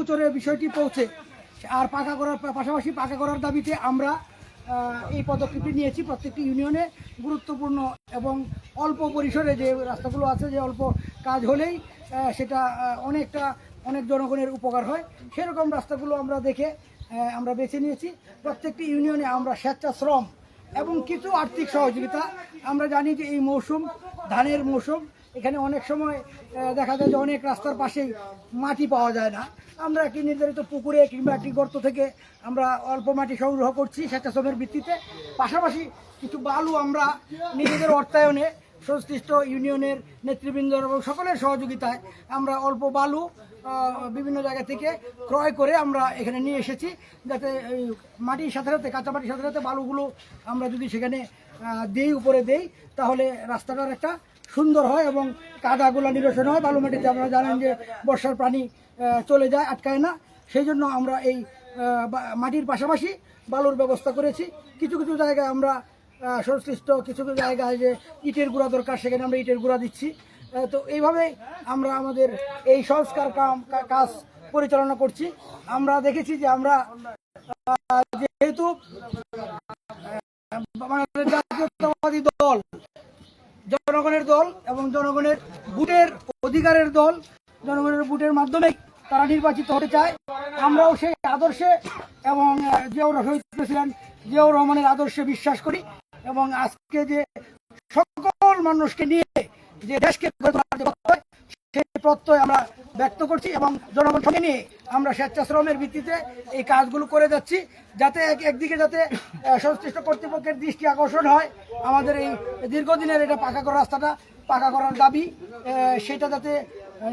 উচরের বিষয়টি পৌঁছে। আর পাকা করার পাশাপাশি পাকা করার দাবিতে আমরা এই পদক্ষেপটি নিয়েছি প্রত্যেকটি ইউনিয়নে। গুরুত্বপূর্ণ এবং অল্প পরিসরে যে রাস্তাগুলো আছে, যে অল্প কাজ হলেই সেটা অনেকটা অনেক জনগণের উপকার হয়। সেরকম রাস্তাগুলো আমরা দেখে আমরা বেছে নিয়েছি। প্রত্যেকটি ইউনিয়নে আমরা স্বেচ্ছাশ্রম এবং কিছু আর্থিক সহযোগিতা। আমরা জানি যে এই মৌসুম, ধানের মৌসুম এখানে অনেক সময় দেখা যায় যে অনেক রাস্তার পাশেই মাটি পাওয়া যায় না। আমরা একটি নির্ধারিত পুকুরে কিংবা একটি গর্ত থেকে আমরা অল্প মাটি সংগ্রহ করছি স্বেচ্ছাশ্রমের ভিত্তিতে। পাশাপাশি কিছু বালু আমরা নিজেদের অর্থায়নে সংশ্লিষ্ট ইউনিয়নের নেতৃবৃন্দ এবং সকলের সহযোগিতায় আমরা অল্প বালু বিভিন্ন জায়গা থেকে ক্রয় করে আমরা এখানে নিয়ে এসেছি, যাতে মাটির সাথে সাথে, কাঁচা মাটির সাথে সাথে বালুগুলো আমরা যদি সেখানে দেই, উপরে দেই, তাহলে রাস্তাটার একটা সুন্দর হয় এবং কাদাগুলো নিরসন হয়। বালু মাটিতে আপনারা জানেন যে বর্ষার পানি চলে যায়, আটকায় না। সেই জন্য আমরা এই মাটির পাশাপাশি বালুর ব্যবস্থা করেছি। কিছু কিছু জায়গায় আমরা সংশ্লিষ্ট কিছু কিছু জায়গায় যে ইটের গুঁড়া দরকার, সেখানে আমরা ইটের গুঁড়া দিচ্ছি। তো এইভাবে আমরা আমাদের এই সংস্কার কাজ পরিচালনা করছি। আমরা দেখেছি যে আমরা যেহেতু জাতীয়তাবাদী দল জনগণের দল এবং জনগণের ভোটের অধিকারের দল, জনগণের ভোটের মাধ্যমে তারা নির্বাচিত হতে চায়। আমরাও সেই আদর্শে এবং জিয়াউর শহীদ প্রেসিডেন্ট জিয়াউর রহমানের আদর্শে বিশ্বাস করি এবং আজকে যে সকল মানুষকে নিয়ে যে দেশকে সেই প্রত্যয় আমরা ব্যক্ত করছি এবং জনগণ সঙ্গে নিয়ে আমরা স্বেচ্ছাশ্রমের ভিত্তিতে এই কাজগুলো করে যাচ্ছি, যাতে এক একদিকে যাতে সংশ্লিষ্ট কর্তৃপক্ষের দৃষ্টি আকর্ষণ হয় আমাদের এই দীর্ঘদিনের এটা পাকা করা রাস্তাটা, পাকা করার দাবি সেটা যাতে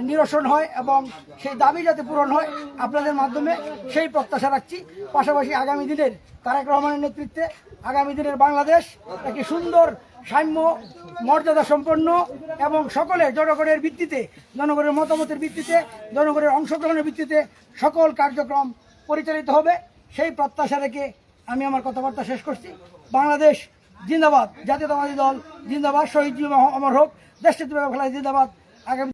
নিরসন হয় এবং সেই দাবি যাতে পূরণ হয় আপনাদের মাধ্যমে সেই প্রত্যাশা রাখছি। পাশাপাশি আগামী দিনের তারেক রহমানের নেতৃত্বে আগামী দিনের বাংলাদেশ একটি সুন্দর সাম্য মর্যাদা সম্পন্ন এবং সকলের জনগণের ভিত্তিতে, জনগণের মতামতের ভিত্তিতে, জনগণের অংশগ্রহণের ভিত্তিতে সকল কার্যক্রম পরিচালিত হবে। সেই প্রত্যাশা রেখে আমি আমার কথাবার্তা শেষ করছি। বাংলাদেশ জিন্দাবাদ, জাতীয়তাবাদী দল জিন্দাবাদ, শহীদ অমর হোক দেশ জিন্দাবাদ। আগামী